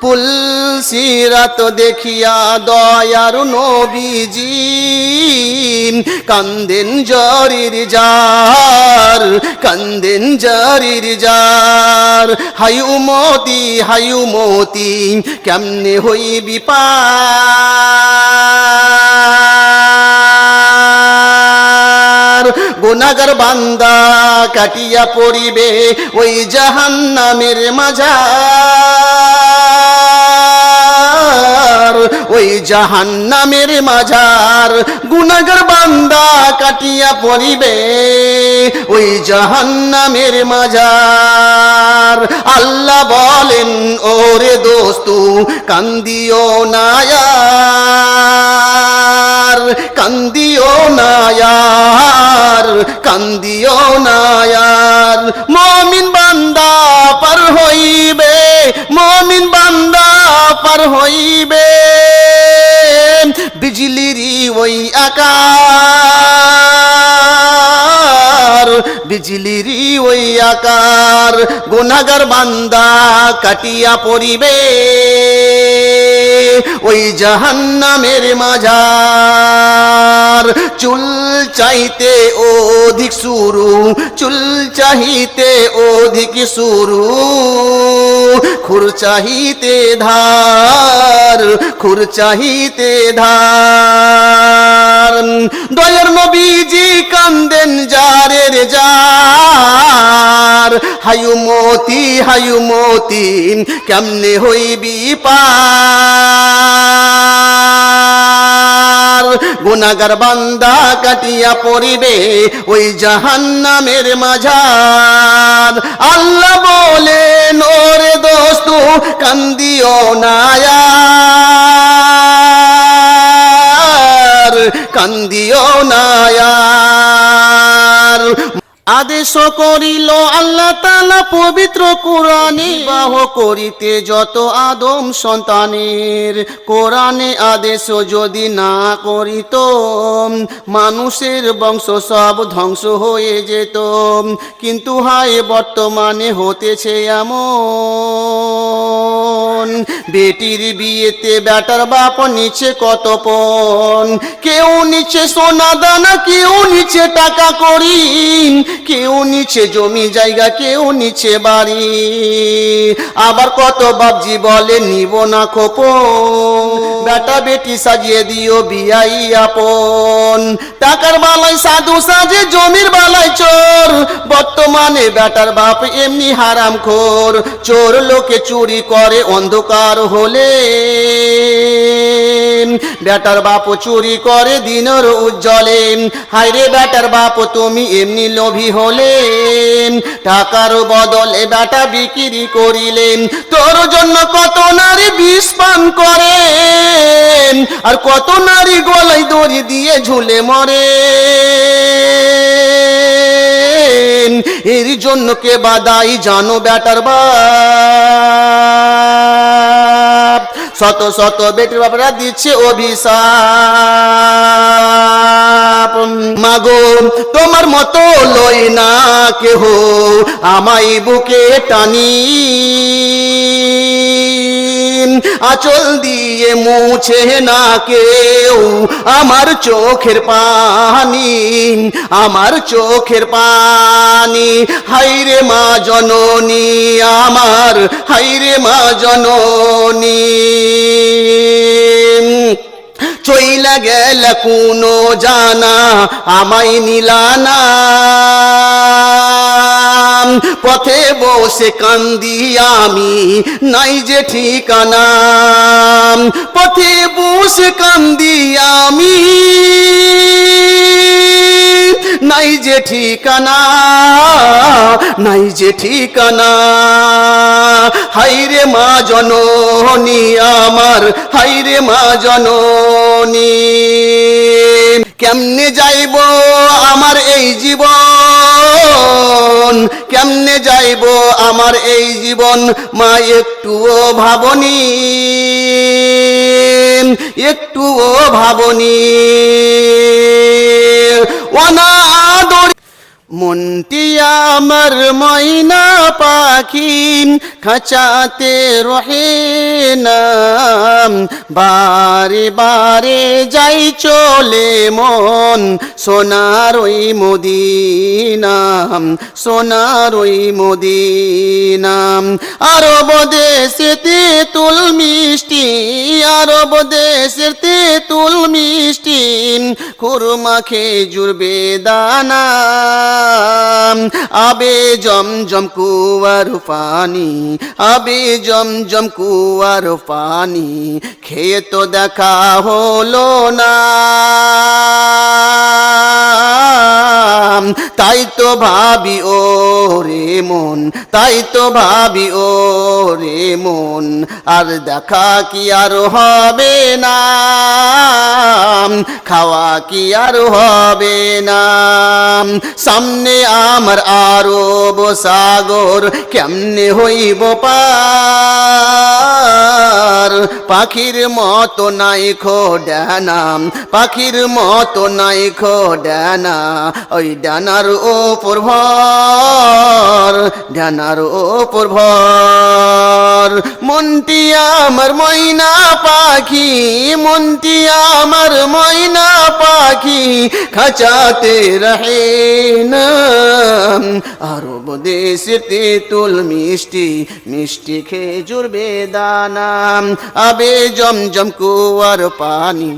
পুলসিরাত দেখিয়া দয়ার নবীজি, কান্দেন জরির যার কান্দেন জরির যার হায়ু মতি হায়ু মতি কেমনে হইবি পার গুনাগার বান্দা কাটিয়া পড়িবে ওই জাহান্নামের মাঝার, ওই জাহান্নামের মাঝার গুনাগার বান্দা কাটিয়া পড়িবে ওই জাহান্নামের মাঝার। আল্লাহ বলেন, ওরে দোস্তু, কান্দিও নায়ার নায়ার কান্দিও নায়ার। মমিন বান্দা পার হইবে, মমিন বান্দা পার হইবে। বিজলিরি ওই আকার, বিজলিরি ওই আকার। গুনাগার বান্দা কাটিয়া পড়িবে। ওই জাহান্নামের মাঝার চুল চাইতে অধিক সুরু, চুল চাহিতে অধিক সুরু। খুর চাহিতে ধার, খুর চাহিতে ধার। দয়ার নবীজি কান্দেন যার হায়ু মতি হায়ু মতি কেমনে হইবি পার? গুনাগার বান্দা কাটিয়া পড়িবে ওই জাহান্নামের মাঝার। আল্লাহ বলেন ওরে দোস্ত, কান্দিও নায়ার কান্দিও নায়ার আদেশ করিল, আল্লাহ তালা পবিত্র কোরআনে বাহ করিতে যত আদম সন্তানের কোরআনে আদেশ যদি না করিত মানুষের বংশ সব ধ্বংস হয়ে যেত। কিন্তু হায়, বর্তমানে হতেছে এমন। বেটির বিয়েতে ব্যাটার বাপ নিচে কত পণ? কেউ নিচে সোনা দানা, কেউ নিচে টাকা করি কেউ নিচে জমি জায়গা, কেউ নিচে বাড়ি। আবার কত বাবজি বলে, নিব না খোপ বেটা বেটি সাজিয়ে দিও বিয়াই আপন। টাকার বালাই সাধু সাজে, জমির বালাই চোর। বর্তমানে বেটার বাপ এমনি হারাম খোর। চোর লোকে চুরি করে, অন্ধকার হলে। বেটার বাপ চুরি করে, দিনের উজ্জ্বলে। হাইরে বেটার বাপ, তুমি এমনি লোভী হলে টাকার বদলে বেটা বিক্রি করিলেন। তোর জন্য কত নারী বিষ পান করে আর কত নারী গলায় দড়ি দিয়ে ঝুলে মরে এর জন্য কে বাদাই জানো বেটার বাপ? শত শত বেটির বাপরা দিচ্ছে অভিশাপ। মাগো, তোমার মতো লই না কেহ আমাই বুকে টানি আচল দিয়ে মুছে না কেউ আমার চোখের পানি, আমার চোখের পানি। হাইরে মা জননী আমার হাইরে মা জননী। চইলা গেল কোনো জানা, আমায় নিলানা পথে বসে কান্দি আমি, নাই যে ঠিকানা। পথে বসে কান্দি আমি, নাই যে ঠিকানা, নাই যে ঠিকানা। হাইরে মা জননী আমার, হাইরে মা জননী। কেমনে যাইব আমার এই জীবন? কেমনে যাইব আমার এই জীবন? মা, একটুও ভাবনি। একটুও ভাবনি। অনাদর মনটি আমার ময়না পাখি। খাঁচাতে রহে নাম। বারে বারে যাই চলে মন। সোনার ওই মদিনাম সোনার ওই মদিনাম আরব দেশেতে তুল মিষ্টি, আরব দেশেতে তুল মিষ্টি। খুরমা খেজুর বেদানা, আবে জম জম কুয়ার পানি। আবে জমজম কুয়ার পানি খেয়ে তো দেখা হলো না। তাই তো ভাবি ও রে মন, তাই তো ভাবি ও রে মন। আর দেখা কি আর হবে না? খাওয়া কি আর হবে না? সামনে আমার আরও সাগর, কেমনে হইব পার পাখির মতো নাই খো ডানাম পাখির মতো নাই খো ডানা ওই ডানার ও ভর, ডানার ও ভর। মনটি আমার ময়না পাখি, মনটি আমার ময়না পাখি, খাচাতে রহে না। আরব দেশের তুল মিষ্টি মিষ্টি খেজুর বেদানা, আবে জম জমজম কুয়ার পানি।